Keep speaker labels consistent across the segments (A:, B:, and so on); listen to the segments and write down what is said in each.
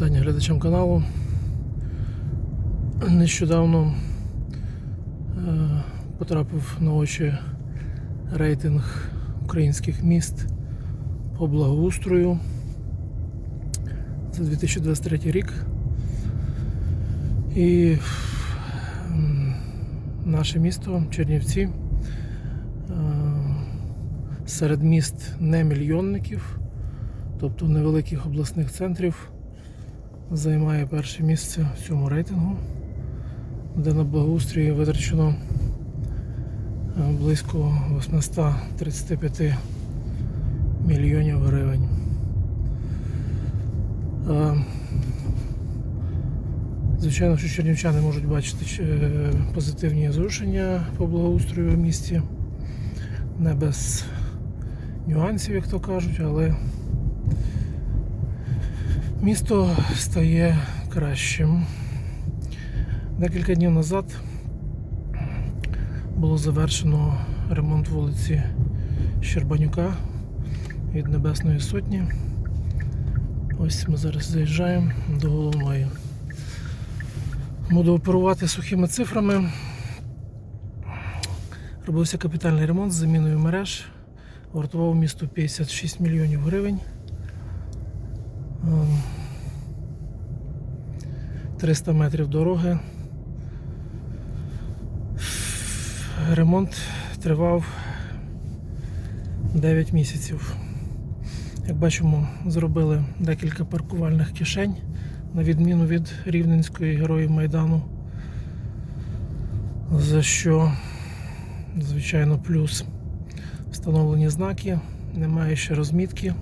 A: Вітання глядачам каналу. Нещодавно е, потрапив на очі рейтинг українських міст по благоустрою за 2023 рік. І наше місто Чернівці е, серед міст не мільйонників, тобто невеликих обласних центрів, займає перше місце в цьому рейтингу, де на благоустрій витрачено е, близько 835 мільйонів гривень. Е, Звичайно, що чернівчани можуть бачити е, позитивні зрушення по благоустрою в місті, не без нюансів, як то кажуть, але місто стає кращим. Декілька днів назад було завершено ремонт вулиці Щербанюка від Небесної Сотні. Ось ми зараз заїжджаємо до головної. Буду оперувати сухими цифрами. Робився капітальний ремонт з заміною мереж. Вартував місту 56 мільйонів гривень. 300 метрів дороги. Ремонт тривав 9 місяців. Як бачимо, зробили декілька паркувальних кишень, на відміну від Рівненської героїв Майдану. За що, звичайно, плюс встановлені знаки, немає ще розмітки.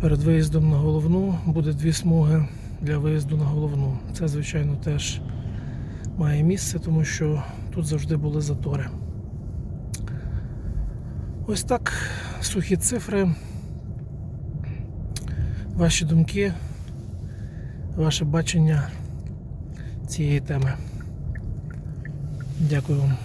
A: Перед виїздом на головну буде дві смуги для виїзду на головну. Це, звичайно, теж має місце, тому що тут завжди були затори. Ось так сухі цифри. Ваші думки, ваше бачення цієї теми. Дякую вам.